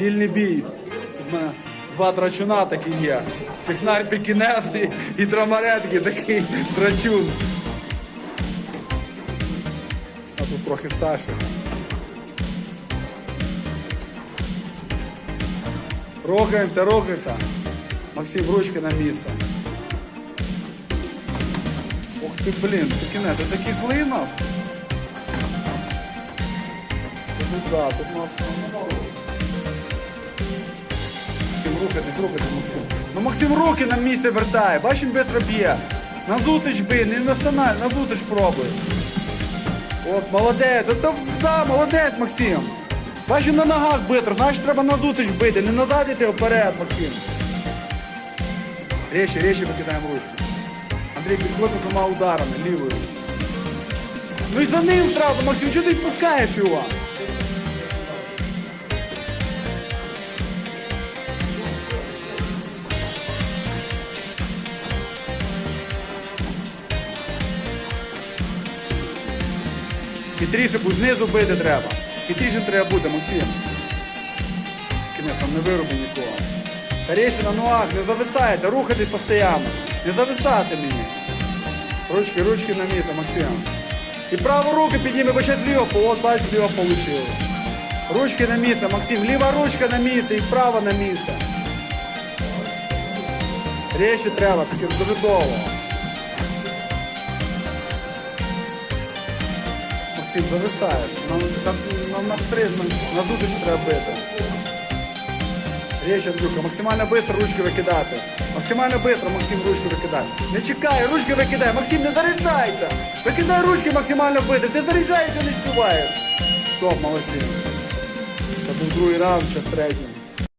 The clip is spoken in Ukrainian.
Вільний бій. У мене два драчуна такі є. Пікнар пікінес і, і трамаретки такий драчун. А тут трохи старший. Рухаємося, рухаємося. Максим, ручки на місце. Ух ти, блін, пікінес, ти такий злий нас. Тут, да, тут нас. Максим, рухайтесь, рухайтесь, Максим. Ну Максим руки на місце вертає, бачиш, він швидко б'є. На зустріч бий, не настанай, на зустріч пробуй. От, молодець, от, да, молодець, Максим. Бачу на ногах бистро, значить треба на зустріч бити, не назад іти, вперед, Максим. Речі, речі викидаємо ручку. Андрій підходить двома ударами, лівою. Ну і за ним сразу, Максим, чого ти відпускаєш його? Хитріше, бо знизу бити треба. Хитріше треба бути, Максим. Кінець там не вироби нікого. Старейший на ногах, не зависайте, рухайтесь постійно. Не зависати мені. Ручки, ручки на місце, Максим. І праву руку підніми, бо зараз ліво, от бачиш, ліво получило. Ручки на місце, Максим. Ліва ручка на місце і права на місце. Речі треба, дуже довго. Максим, зависаєш. Нам, нам на на, на зустріч треба бити. Речі, Андрюха, максимально швидко ручки викидати. Максимально швидко, Максим, ручки викидає. Не чекай, ручки викидай. Максим, не заряджайся. Викидай ручки максимально швидко. Ти заряджаєшся, не співаєш. Стоп, молодці. Це був другий раунд, зараз третій.